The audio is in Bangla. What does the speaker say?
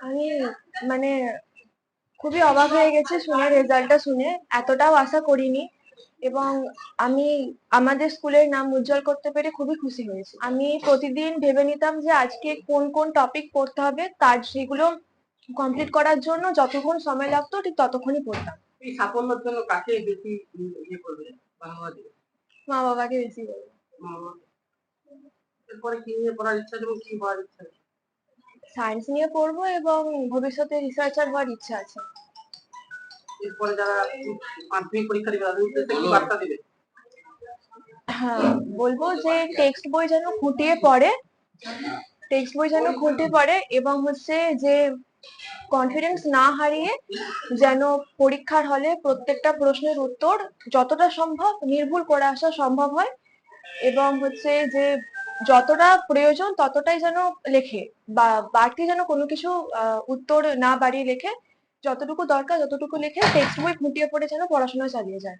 আমি মানে খুবই অবাক হয়ে গেছি শুনে রেজাল্টটা শুনে। এতটাও আশা করিনি এবং আমি আমাদের স্কুলের নাম উজ্জ্বল করতে পেরে খুবই খুশি হয়েছি। আমি প্রতিদিন ভেবে নিতাম যে আজকে কোন কোন টপিক পড়তে হবে তার সেগুলো কমপ্লিট করার জন্য যতক্ষণ সময় লাগতো ঠিক ততক্ষণই পড়তাম। এই সাফল্যের জন্য কাকে বেশি ইয়ে করবে মা বাবাকে বেশি বলব মা বাবা। এরপরে কি নিয়ে পড়ার ইচ্ছা এবং কি হওয়ার ইচ্ছা সায়েন্স নিয়ে পড়ব এবং ভবিষ্যতে রিসার্চার হওয়ার ইচ্ছা আছে। এরপরে যারা মাধ্যমিক পরীক্ষা দিবে তাদের উদ্দেশ্যে কি বার্তা দিবে? হ্যাঁ বলব যে টেক্সট বই যেন খুঁটিয়ে পড়ে টেক্সট বই যেন খুঁটিয়ে পড়ে এবং হচ্ছে যে কনফিডেন্স না হারিয়ে যেন পরীক্ষার হলে প্রত্যেকটা প্রশ্নের উত্তর যতটা সম্ভব নির্ভুল করে আসা সম্ভব হয় এবং হচ্ছে যে যতটা প্রয়োজন ততটাই যেন লেখে বা বাড়তি যেন কোনো কিছু উত্তর না বাড়িয়ে লেখে, যতটুকু দরকার যতটুকু লেখে টেক্সট বই খুঁটিয়ে পড়ে যেন পড়াশোনা চালিয়ে যায়।